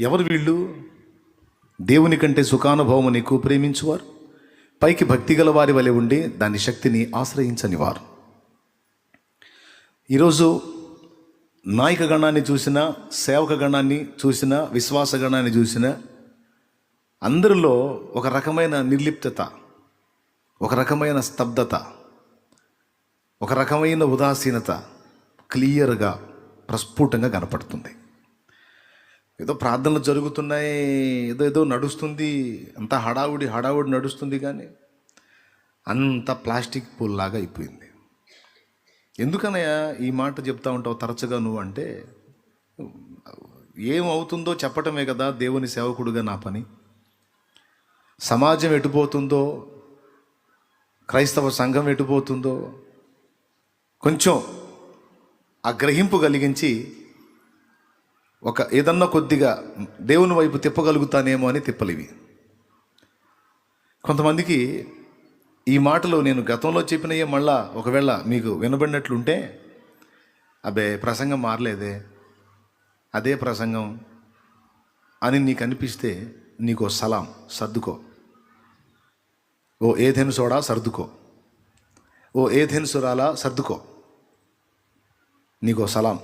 ఎవరు వీళ్ళు? దేవుని కంటే సుఖానుభవం ఎక్కువ ప్రేమించువారు? పైకి భక్తి గల వారి వలె ఉండి దాని శక్తిని ఆశ్రయించని వారు. ఈరోజు నాయక గణాన్ని చూసిన సేవక గణాన్ని చూసిన విశ్వాస గణాన్ని చూసిన అందరిలో ఒక రకమైన నిర్లిప్తత ఒక రకమైన స్తబ్దత ఒక రకమైన ఉదాసీనత క్లియర్గా ప్రస్ఫుటంగా కనపడుతుంది. ఏదో ప్రార్థనలు జరుగుతున్నాయి ఏదో ఏదో నడుస్తుంది అంత హడావుడి హడావుడి నడుస్తుంది కానీ అంత ప్లాస్టిక్ పూల్ లాగా అయిపోయింది. ఎందుకనయ్యా ఈ మాట చెప్తా ఉంటావు తరచుగా నువ్వు అంటే ఏమవుతుందో చెప్పటమే కదా దేవుని సేవకుడుగా నా పని. సమాజం ఎటుపోతుందో క్రైస్తవ సంఘం ఎటుపోతుందో కొంచెం ఆ గ్రహింపు కలిగించి ఒక ఏదన్నా కొద్దిగా దేవుని వైపు తిప్పగలుగుతానేమో అని తిప్పలివి. కొంతమందికి ఈ మాటలు నేను గతంలో చెప్పినయే మళ్ళా ఒకవేళ మీకు వినబడినట్లుంటే అబ్బే ప్రసంగం మారలేదే అదే ప్రసంగం అని నీకు అనిపిస్తే నీకు సలాం సర్దుకో. ఓ ఏథెన్ సోడా సర్దుకో. ఓ ఏథెన్ సురాలా సర్దుకో. నీకో సలాం.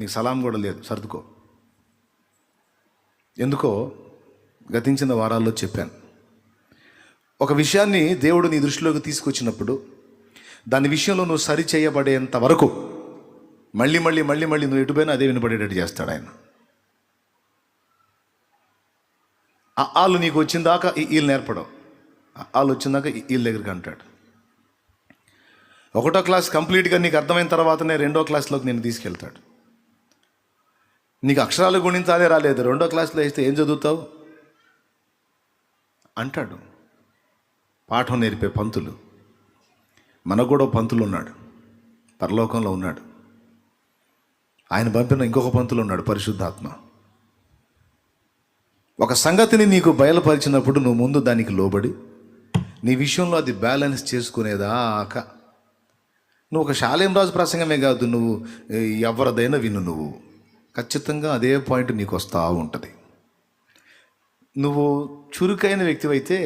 నీకు సలాం కూడా లేదు సర్దుకో. ఎందుకో? గతించిన వారాల్లో చెప్పాను. ఒక విషయాన్ని దేవుడు నీ దృష్టిలోకి తీసుకొచ్చినప్పుడు దాని విషయంలో నువ్వు సరి చేయబడేంత వరకు మళ్ళీ మళ్ళీ మళ్ళీ మళ్ళీ నువ్వు ఎటుపోయినా అదే వినపడేటట్టు చేస్తాడు ఆయన. వాళ్ళు నీకు వచ్చిందాకా ఈ- వీళ్ళు నేర్పడం. వాళ్ళు వచ్చిందాక ఈ- వీళ్ళ దగ్గరికి అంటాడు. ఒకటో క్లాస్ కంప్లీట్గా నీకు అర్థమైన తర్వాతనే రెండో క్లాస్లోకి నేను తీసుకెళ్తాడు. నీకు అక్షరాలు గుణించాలే రాలేదు. రెండో క్లాస్లో వేస్తే ఏం చదువుతావు? అంటాడు. పాఠం నేర్పే పంతులు. మనకు కూడా పంతులు ఉన్నాడు. పరలోకంలో ఉన్నాడు. ఆయన పంపిన ఇంకొక పంతులు ఉన్నాడు పరిశుద్ధాత్మ. ఒక సంగతిని నీకు బయలుపరిచినప్పుడు నువ్వు ముందు దానికి లోబడి నీ విషయంలో అది బ్యాలెన్స్ చేసుకునేదాక. నువ్వు ఒక శాలేం రాజు ప్రసంగమే కాదు నువ్వు ఎవరిదైనా విను నువ్వు. ఖచ్చితంగా అదే పాయింట్ నీకు వస్తూ ఉంటుంది. నువ్వు చురుకైన వ్యక్తివైతే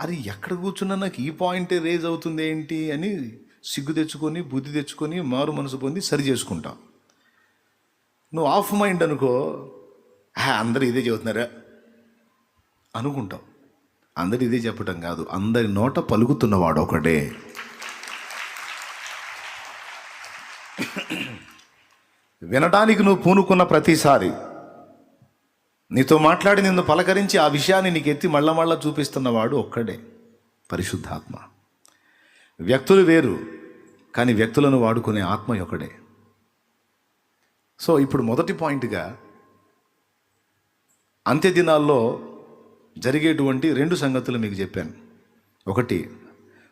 అది ఎక్కడ కూర్చున్నా నాకు ఈ పాయింటే రేజ్ అవుతుంది ఏంటి అని సిగ్గు తెచ్చుకొని బుద్ధి తెచ్చుకొని మారు మనసు పొంది సరి చేసుకుంటావు నువ్వు ఆఫ్ మైండ్ అనుకో అందరూ ఇదే చెబుతున్నారా? అనుకుంటావు. అందరు ఇదే చెప్పటం కాదు. అందరి నోట పలుకుతున్నవాడు ఒకడే వినడానికి నువ్వు పూనుకున్న ప్రతిసారి. నీతో మాట్లాడి నిన్ను పలకరించి ఆ విషయాన్ని నీకు ఎత్తి మళ్ళా మళ్ళా చూపిస్తున్నవాడు ఒక్కడే పరిశుద్ధాత్మ. వ్యక్తులు వేరు కానీ వ్యక్తులను వాడుకునే ఆత్మ ఒకడే. సో ఇప్పుడు మొదటి పాయింట్గా అంత్య దినాల్లో జరిగేటువంటి రెండు సంగతులు మీకు చెప్పాను. ఒకటి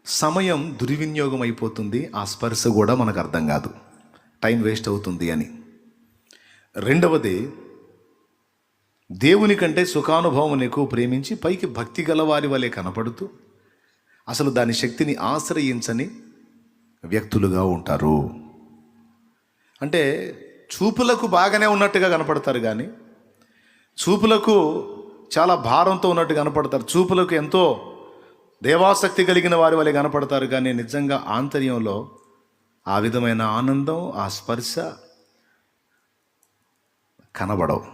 సమయం దుర్వినియోగం అయిపోతుంది ఆ స్పర్శ కూడా మనకు అర్థం కాదు. టైం వేస్ట్ అవుతుంది అని. రెండవది దేవుని కంటే సుఖానుభవం ఎక్కువ ప్రేమించి పైకి భక్తి గలవారి వలె కనపడుతూ అసలు దాని శక్తిని ఆశ్రయించని వ్యక్తులుగా ఉంటారు. అంటే చూపులకు బాగానే ఉన్నట్టుగా కనపడతారు కానీ చూపులకు చాలా భారంతో ఉన్నట్టు కనపడతారు. చూపులకు ఎంతో దేవాసక్తి కలిగిన వారి వలె కనపడతారు కానీ నిజంగా ఆంతర్యంలో ఆ విధమైన ఆనందం ఆ స్పర్శ కనబడవు.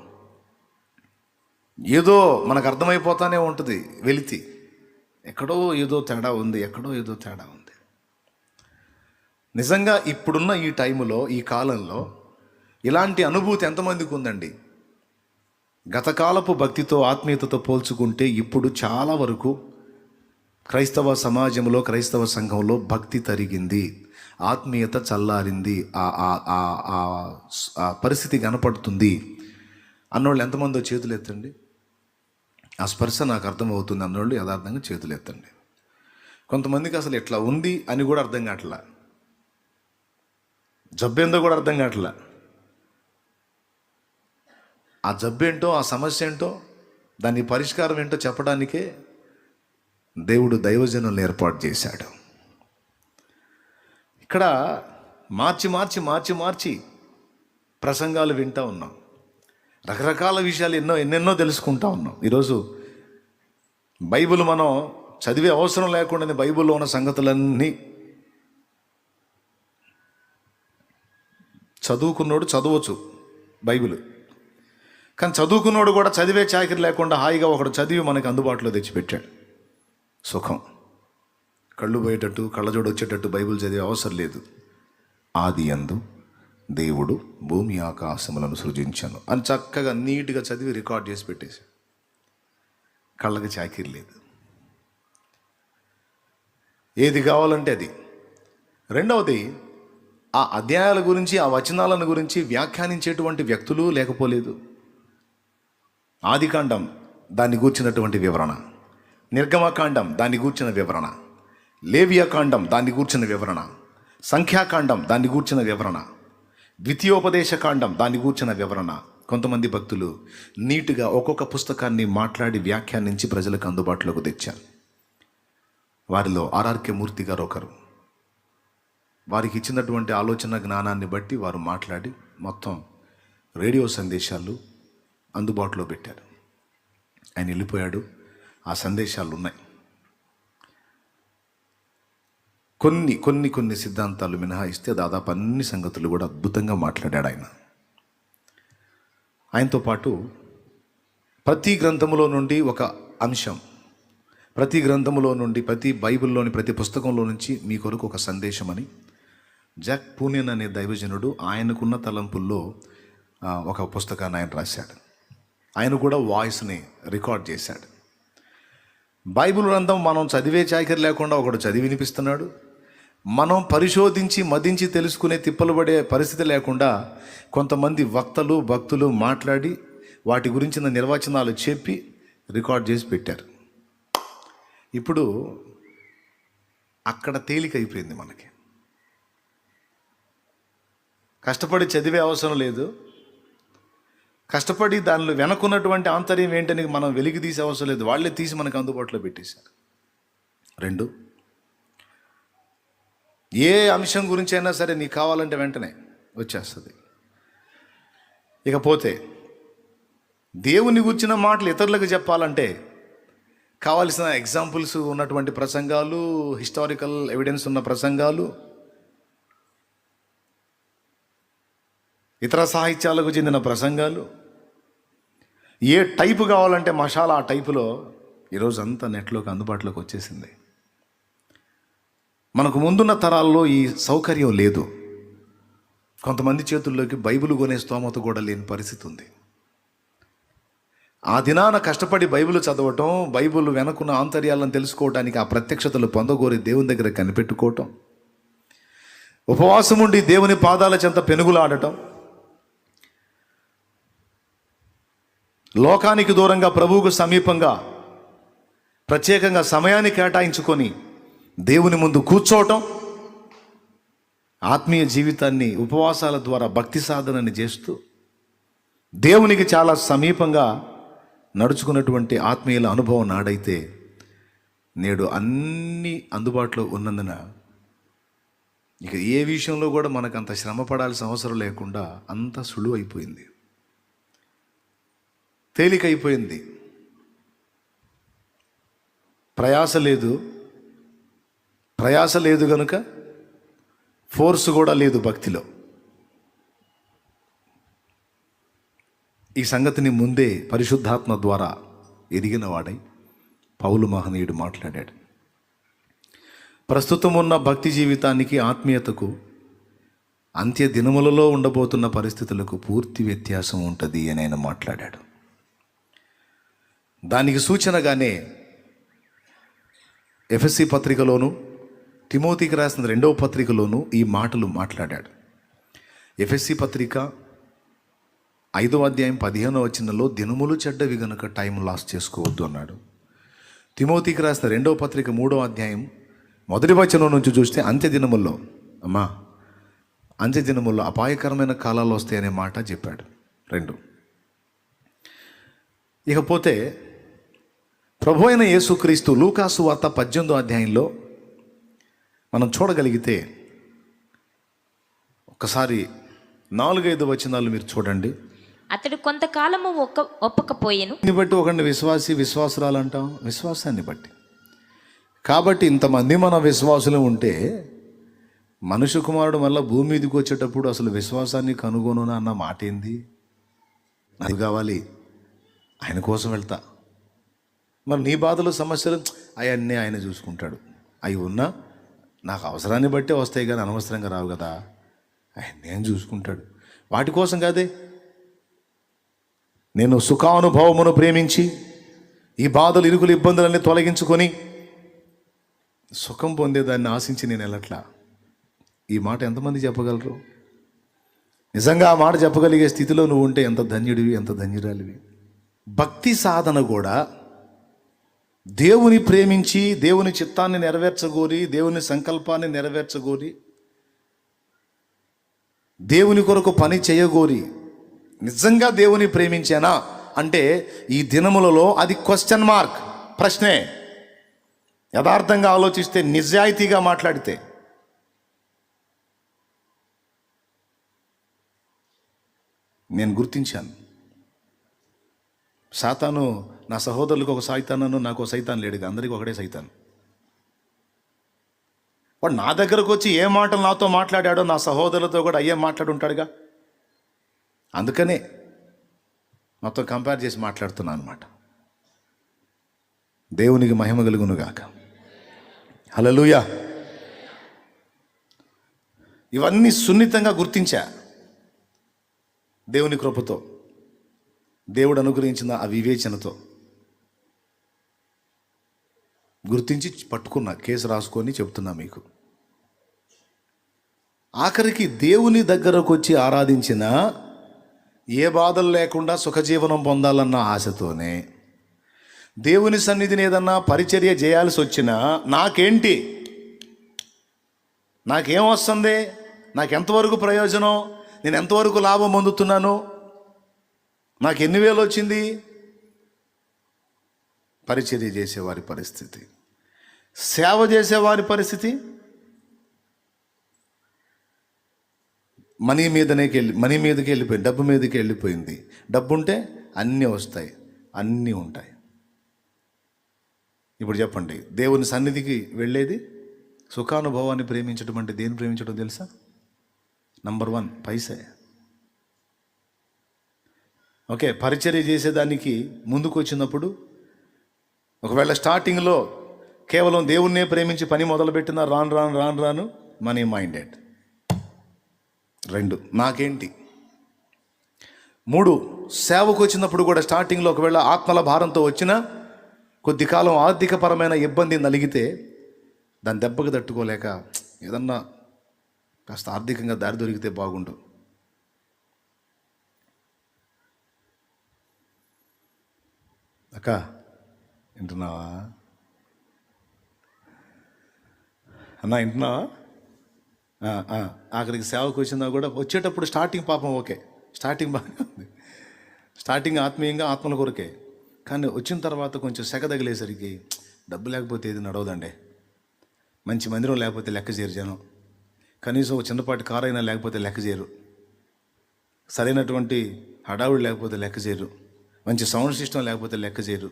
ఏదో మనకు అర్థమైపోతానే ఉంటుంది వెలితి. ఎక్కడో ఏదో తేడా ఉంది ఎక్కడో ఏదో తేడా ఉంది. నిజంగా ఇప్పుడున్న ఈ టైంలో ఈ కాలంలో ఇలాంటి అనుభూతి ఎంతమందికి ఉందండి? గతకాలపు భక్తితో ఆత్మీయతతో పోల్చుకుంటే ఇప్పుడు చాలా వరకు క్రైస్తవ సమాజంలో క్రైస్తవ సంఘంలో భక్తి తరిగింది. ఆత్మీయత చల్లారింది ఆ- ఆ- ఆ- ఆ- పరిస్థితి కనపడుతుంది అన్నోళ్ళు ఎంతమందో చేతులు ఎత్తండి. ఆ స్పర్శ నాకు అర్థమవుతుంది అన్నోళ్ళు యథార్థంగా చేతులు ఎత్తండి. కొంతమందికి అసలు ఎట్లా ఉంది అని కూడా అర్థం కావట్లా. జబ్బేందో కూడా అర్థం కావట్లా. ఆ జబ్బేంటో ఆ సమస్య ఏంటో దాని పరిష్కారం ఏంటో చెప్పడానికే దేవుడు దైవజనులను ఏర్పాటు చేశాడు. ఇక్కడ మార్చి మార్చి మార్చి మార్చి ప్రసంగాలు వింటూ ఉన్నాం. రకరకాల విషయాలు ఎన్నో ఎన్నెన్నో తెలుసుకుంటా ఉన్నాం. ఈరోజు బైబిల్ మనం చదివే అవసరం లేకుండానే బైబిల్లో ఉన్న సంగతులన్నీ చదువుకున్నోడు చదవచ్చు బైబిల్. కానీ చదువుకున్నోడు కూడా చదివే చాకరి లేకుండా హాయిగా ఒకడు చదివి మనకి అందుబాటులో తెచ్చిపెట్టాడు. సుఖం. కళ్ళు పోయేటట్టు కళ్ళజోడు వచ్చేటట్టు బైబిల్ చదివే అవసరం లేదు. ఆది అందు దేవుడు భూమి ఆకాశములను సృజించాను అని చక్కగా నీట్గా చదివి రికార్డ్ చేసి పెట్టేసి కళ్ళకి చాకిరి లేదు. ఏది కావాలంటే అది. రెండవది ఆ అధ్యాయాల గురించి ఆ వచనాలను గురించి వ్యాఖ్యానించేటువంటి వ్యక్తులు లేకపోలేదు. ఆదికాండం దాన్ని గూర్చినటువంటి వివరణ. నిర్గమకాండం దాన్ని గూర్చిన వివరణ. లేవియాకాండం దాన్ని గూర్చిన వివరణ. సంఖ్యాకాండం దాన్ని గూర్చిన వివరణ. ద్వితీయోపదేశకాండం దాన్ని గూర్చిన వివరణ. కొంతమంది భక్తులు నీటుగా ఒక్కొక్క పుస్తకాన్ని మాట్లాడి వ్యాఖ్యానించి ప్రజలకు అందుబాటులోకి తెచ్చారు. వారిలో ఆర్ఆర్కే మూర్తి గారు ఒకరు. వారికి ఇచ్చినటువంటి ఆలోచన జ్ఞానాన్ని బట్టి వారు మాట్లాడి మొత్తం రేడియో సందేశాలు అందుబాటులో పెట్టారు. ఆయన వెళ్ళిపోయాడు. ఆ సందేశాలు ఉన్నాయి కొన్ని కొన్ని కొన్ని సిద్ధాంతాలు మినహాయిస్తే దాదాపు అన్ని సంగతులు కూడా అద్భుతంగా మాట్లాడాడు ఆయన. ఆయనతో పాటు ప్రతి గ్రంథములో నుండి ఒక అంశం ప్రతి గ్రంథములో నుండి ప్రతి బైబిల్లోని ప్రతి పుస్తకంలో నుంచి మీ కొరకు ఒక సందేశం అని జాక్ పూనియన్ అనే దైవజనుడు ఆయనకున్న తలంపుల్లో ఒక పుస్తకాన్ని ఆయన రాశాడు. ఆయన కూడా వాయిస్ని రికార్డ్ చేశాడు. బైబిల్ గ్రంథం మనం చదివే చాకరి లేకుండా ఒకడు చదివి వినిపిస్తున్నాడు. మనం పరిశోధించి మదించి తెలుసుకునే తిప్పలు పడే పరిస్థితి లేకుండా కొంతమంది వక్తలు భక్తులు మాట్లాడి వాటి గురించిన నిర్వచనాలు చెప్పి రికార్డ్ చేసి పెట్టారు. ఇప్పుడు అక్కడ తేలిక అయిపోయింది మనకి. కష్టపడి చదివే అవసరం లేదు. కష్టపడి దానిలో వెనకున్నటువంటి ఆంతర్యం ఏంటని మనం వెలికి తీసే అవసరం లేదు. వాళ్ళే తీసి మనకు అందుబాటులో పెట్టేశారు. రెండు ఏ అంశం గురించి అయినా సరే నీకు కావాలంటే వెంటనే వచ్చేస్తుంది. ఇకపోతే దేవుని గుర్చిన మాటలు ఇతరులకు చెప్పాలంటే కావలసిన ఎగ్జాంపుల్స్ ఉన్నటువంటి ప్రసంగాలు హిస్టారికల్ ఎవిడెన్స్ ఉన్న ప్రసంగాలు ఇతర సాహిత్యాలకు చెందిన ప్రసంగాలు ఏ టైపు కావాలంటే మసాలా ఆ టైపులో ఈరోజు అంతా నెట్లోకి అందుబాటులోకి వచ్చేసింది. మనకు ముందున్న తరాల్లో ఈ సౌకర్యం లేదు. కొంతమంది చేతుల్లోకి బైబిల్ కొనే స్తోమత కూడా లేని పరిస్థితి ఉంది. ఆ దినాన కష్టపడి బైబిల్ చదవటం బైబిల్ వెనకున్న ఆంతర్యాలను తెలుసుకోవడానికి ఆ ప్రత్యక్షతలు పొందగోరి దేవుని దగ్గర కనిపెట్టుకోవటం ఉపవాసం ఉండి దేవుని పాదాల చెంత పెనుగులాడటం లోకానికి దూరంగా ప్రభువుకు సమీపంగా ప్రత్యేకంగా సమయాన్ని కేటాయించుకొని దేవుని ముందు కూర్చోవటం ఆత్మీయ జీవితాన్ని ఉపవాసాల ద్వారా భక్తి సాధనని చేస్తూ దేవునికి చాలా సమీపంగా నడుచుకున్నటువంటి ఆత్మీయుల అనుభవం నాడైతే నేడు అన్నీ అందుబాటులో ఉన్నందున ఇక ఏ విషయంలో కూడా మనకు అంత శ్రమ పడాల్సిన అవసరం లేకుండా అంత సులువు అయిపోయింది. తేలికైపోయింది. ప్రయాస లేదు. ప్రయాస లేదు కనుక ఫోర్స్ కూడా లేదు భక్తిలో. ఈ సంగతిని ముందే పరిశుద్ధాత్మ ద్వారా ఎదిగిన వాడై పౌలు మహనీయుడు మాట్లాడాడు. ప్రస్తుతం ఉన్న భక్తి జీవితానికి ఆత్మీయతకు అంత్య దినములలో ఉండబోతున్న పరిస్థితులకు పూర్తి వ్యత్యాసం ఉంటుంది అని ఆయన మాట్లాడాడు. దానికి సూచనగానే ఎఫ్ఎస్సి పత్రికలోను తిమోతికి రాసిన రెండవ పత్రికలోనూ ఈ మాటలు మాట్లాడాడు. ఎఫ్ఎస్సి పత్రిక ఐదవ అధ్యాయం పదిహేనో వచనంలో దినములు చెడ్డవి గనుక టైం లాస్ చేసుకోవద్దు అన్నాడు. తిమోతికి రాసిన రెండవ పత్రిక మూడవ అధ్యాయం మొదటి వచనం నుంచి చూస్తే అంత్య దినముల్లో అమ్మా అంత్య దినముల్లో అపాయకరమైన కాలాలు వస్తాయనే మాట చెప్పాడు రెండు. ఇకపోతే ప్రభు అయిన యేసుక్రీస్తు లూకాసు వార్త పద్దెనిమిదో అధ్యాయంలో మనం చూడగలిగితే ఒకసారి నాలుగైదు వచనాలు మీరు చూడండి. అతడు కొంతకాలము ఒక్క ఒప్పకపోయెను. దీన్ని బట్టి ఒకరిని విశ్వాసి విశ్వాసురాలు అంటాం విశ్వాసాన్ని బట్టి. కాబట్టి ఇంతమంది మన విశ్వాసులు ఉంటే మనుషు కుమారుడు మళ్ళీ భూమి మీదకి వచ్చేటప్పుడు అసలు విశ్వాసాన్ని కనుగొను అన్న మాట ఏంది? అది కావాలి. ఆయన కోసం వెళ్తా. మరి నీ బాధలు సమస్యలు అవన్నీ ఆయన చూసుకుంటాడు. అవి ఉన్నా నాకు అవసరాన్ని బట్టే వస్తాయి కానీ అనవసరంగా రావు కదా. ఆయన నేను చూసుకుంటాడు. వాటి కోసం కాదే. నేను సుఖానుభవమును ప్రేమించి ఈ బాధలు ఇరుకులు ఇబ్బందులన్నీ తొలగించుకొని సుఖం పొందేదాన్ని ఆశించి నేను వెళ్ళట్లా. ఈ మాట ఎంతమంది చెప్పగలరు? నిజంగా ఆ మాట చెప్పగలిగే స్థితిలో నువ్వు ఉంటే ఎంత ధన్యుడివి ఎంత ధన్యురాలివి. భక్తి సాధన కూడా దేవుని ప్రేమించి దేవుని చిత్తాన్ని నెరవేర్చగోరి దేవుని సంకల్పాన్ని నెరవేర్చగోరి దేవుని కొరకు పని చేయగోరి నిజంగా దేవుని ప్రేమించానా? అంటే ఈ దినములలో అది క్వశ్చన్ మార్క్ ప్రశ్నే. యథార్థంగా ఆలోచిస్తే నిజాయితీగా మాట్లాడితే. నేను గుర్తించాను. సాతాను నా సహోదరులకు ఒక సైతానను నాకు సైతాన్ లేడుగా అందరికీ ఒకటే సైతాన్. వాడు నా దగ్గరకు వచ్చి ఏ మాటలు నాతో మాట్లాడాడో నా సహోదరులతో కూడా అయ్యే మాట్లాడుంటాడుగా అందుకనే మొత్తం కంపేర్ చేసి మాట్లాడుతున్నాను అనమాట దేవునికి మహిమ కలుగునుగాక హలలుయా ఇవన్నీ సున్నితంగా గుర్తించా దేవుని కృపతో. దేవుడు అనుగ్రహించిన ఆ వివేచనతో గుర్తించి పట్టుకున్నా కేసు రాసుకొని చెప్తున్నా మీకు. ఆఖరికి దేవుని దగ్గరకు వచ్చి ఆరాధించిన ఏ బాధలు లేకుండా సుఖజీవనం పొందాలన్న ఆశతోనే దేవుని సన్నిధిని ఏదన్నా పరిచర్య చేయాల్సి వచ్చినా నాకేంటి? నాకేం వస్తుంది? నాకు ఎంతవరకు ప్రయోజనం? నేను ఎంతవరకు లాభం పొందుతున్నాను? నాకు ఎన్ని వేలు వచ్చింది పరిచర్య చేసేవారి పరిస్థితి. సేవ చేసేవారి పరిస్థితి? మనీ మీదనే వెళ్ళి మనీ మీదకి వెళ్ళిపోయింది డబ్బు మీదకి వెళ్ళిపోయింది డబ్బు ఉంటే అన్నీ వస్తాయి అన్నీ ఉంటాయి. ఇప్పుడు చెప్పండి దేవుని సన్నిధికి వెళ్ళేది? సుఖానుభవాన్ని ప్రేమించడం అంటే దేని ప్రేమించడం తెలుసా? Number one paise. ఓకే పరిచర్య చేసేదానికి ముందుకు వచ్చినప్పుడు ఒకవేళ స్టార్టింగ్లో కేవలం దేవుణ్ణే ప్రేమించి పని మొదలుపెట్టిన రాను రాను రాను రాను మనీ మైండెడ్. రెండు నాకేంటి? మూడు సేవకు వచ్చినప్పుడు కూడా స్టార్టింగ్లో ఒకవేళ ఆత్మల భారంతో వచ్చినా కొద్ది కాలం ఆర్థికపరమైన ఇబ్బంది నలిగితే దాని దెబ్బకు తట్టుకోలేక ఏదన్నా కాస్త ఆర్థికంగా దారి దొరికితే బాగుండు. అక్క వింటున్నావా? అన్నా వింటున్నావా? అక్కడికి ఆఖరికి సేవకు వచ్చిందా కూడా వచ్చేటప్పుడు స్టార్టింగ్ పాపం ఓకే. స్టార్టింగ్ బాగానే ఉంది. స్టార్టింగ్ ఆత్మీయంగా ఆత్మల కొరకే. కానీ వచ్చిన తర్వాత కొంచెం సెగ తగిలేసరికి డబ్బు లేకపోతే ఏది నడవదండి. మంచి మందిరం లేకపోతే లెక్క చేయరు జనం. కనీసం ఒక చిన్నపాటి కారు అయినా లేకపోతే లెక్క చేయరు. సరైనటువంటి హడావుడి లేకపోతే లెక్క చేయరు. మంచి సౌండ్ సిస్టమ్ లేకపోతే లెక్క చేయరు.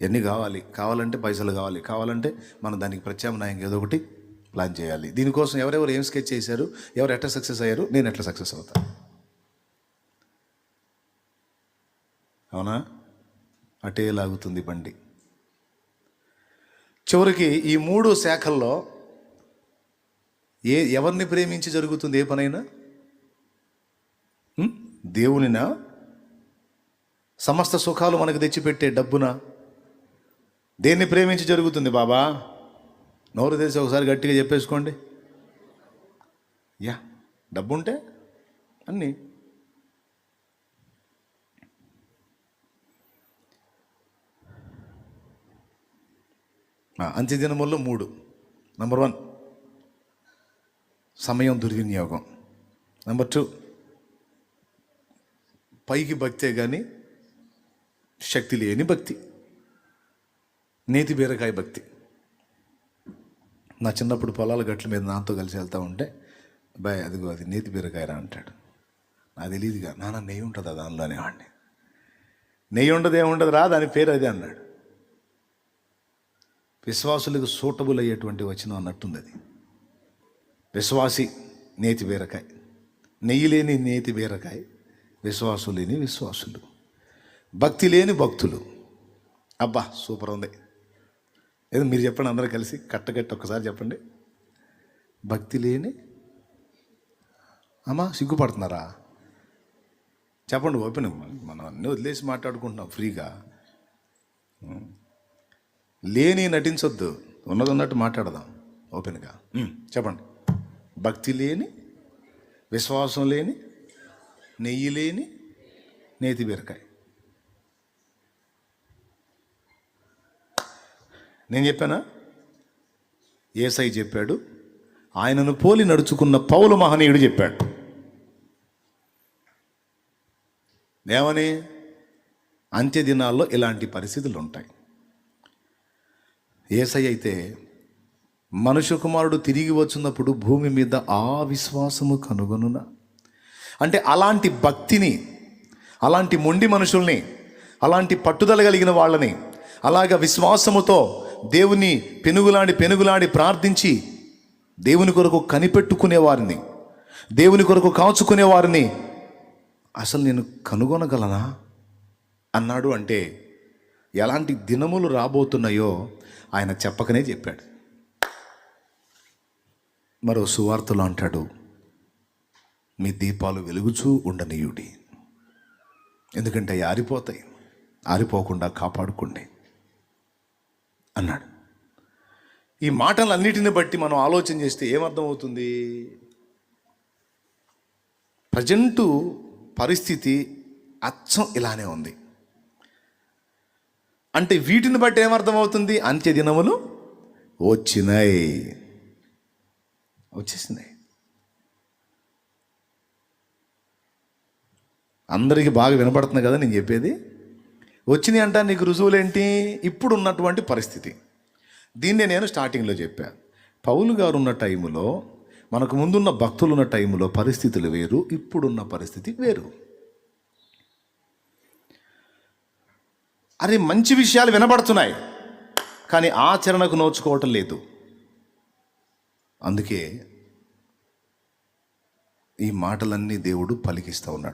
ఎన్ని కావాలి? కావాలంటే పైసలు కావాలి. కావాలంటే మనం దానికి ప్రత్యామ్నాయంగా ఏదో ఒకటి ప్లాన్ చేయాలి. దీనికోసం ఎవరెవరు ఏం స్కెచ్ చేశారు? ఎవరు ఎట్లా సక్సెస్ అయ్యారు? నేను ఎట్లా సక్సెస్ అవుతా? అవునా? అటే లాగుతుంది బండి. చివరికి ఈ మూడు శాఖల్లో ఏ ఎవరిని ప్రేమించి జరుగుతుంది ఏ పనైనా? దేవునినా? సమస్త సుఖాలు మనకు తెచ్చిపెట్టే డబ్బునా దేన్ని ప్రేమించి జరుగుతుంది బాబా? నోరు తెలిసి ఒకసారి గట్టిగా చెప్పేసుకోండి. యా డబ్బు ఉంటే అన్నీ. ఆ, అంత్యదినముల్లో మూడు. నంబర్ వన్ సమయం దుర్వినియోగం. నెంబర్ టూ పైకి భక్తే కానీ శక్తి లేని భక్తి. నేతి బీరకాయ భక్తి. నా చిన్నప్పుడు పొలాల గట్ల మీద నాతో కలిసి వెళ్తూ ఉంటే బాయ్ అదిగో అది నేతి బీరకాయరా అంటాడు. నాకు తెలియదుగా నాన్న నెయ్యి ఉంటుందా దానిలో? అనేవాడిని నెయ్యి ఉండదు ఏముండదు రా దాని పేరు అదే అన్నాడు. విశ్వాసులకు సూటబుల్ అయ్యేటువంటి వచనం అన్నట్టుంది అది. విశ్వాసి నేతి బీరకాయ. నెయ్యి లేని నేతి బీరకాయ విశ్వాసు లేని విశ్వాసులు. భక్తి లేని భక్తులు. అబ్బా సూపర్ ఉంది. ఏదో మీరు చెప్పండి అందరూ కలిసి కట్టగట్టి ఒక్కసారి చెప్పండి. భక్తి లేని అమ్మా సిగ్గుపడుతున్నారా? చెప్పండి ఓపెన్ మనం అన్నీ వదిలేసి మాట్లాడుకుంటున్నాం ఫ్రీగా. లేని నటించొద్దు. ఉన్నది ఉన్నట్టు మాట్లాడదాం. ఓపెన్గా. చెప్పండి. భక్తి లేని విశ్వాసం లేని నెయ్యి లేని నేతి బీరకాయ. నేను చెప్పానా? ఏసై చెప్పాడు. ఆయనను పోలి నడుచుకున్న పౌలు మహనీయుడు చెప్పాడు. ఏమని? అంత్యదినాల్లో ఇలాంటి పరిస్థితులు ఉంటాయి ఏసై అయితే మనుష్య కుమారుడు తిరిగి వచ్చినప్పుడు భూమి మీద ఆ విశ్వాసము కనుగొనున? అంటే అలాంటి భక్తిని అలాంటి మొండి మనుషుల్ని అలాంటి పట్టుదల కలిగిన వాళ్ళని అలాగ విశ్వాసముతో దేవుని పెనుగులాడి పెనుగులాడి ప్రార్థించి దేవుని కొరకు కనిపెట్టుకునే వారిని దేవుని కొరకు కాచుకునే వారిని అసలు నేను కనుగొనగలనా? అన్నాడు అంటే ఎలాంటి దినములు రాబోతున్నాయో ఆయన చెప్పకనే చెప్పాడు. మరో సువార్తలో అంటాడు మీ దీపాలు వెలుగుచూ ఉండనీయుడి. ఎందుకంటే అవి ఆరిపోతాయి. ఆరిపోకుండా కాపాడుకోండి. అన్నాడు. ఈ మాటలన్నిటిని బట్టి మనం ఆలోచన చేస్తే ఏమర్థమవుతుంది? ప్రజెంటు పరిస్థితి అచ్చం ఇలానే ఉంది. అంటే వీటిని బట్టి ఏమర్థమవుతుంది? అంత్య దినములు వచ్చినాయి. వచ్చేసినాయి. అందరికీ బాగా వినపడుతుంది కదా నేను చెప్పేది? వచ్చినాయి అంటే నీకు రుజువులేంటి? ఇప్పుడు ఉన్నటువంటి పరిస్థితి. దీన్నే నేను స్టార్టింగ్లో చెప్పాను పౌలు గారు ఉన్న టైంలో మనకు ముందున్న భక్తులు ఉన్న టైంలో పరిస్థితులు వేరు ఇప్పుడున్న పరిస్థితి వేరు. అరే మంచి విషయాలు వినబడుతున్నాయి కానీ ఆచరణకు నోచుకోవటం లేదు. అందుకే ఈ మాటలన్నీ దేవుడు పలికిస్తూ ఉన్నాడు.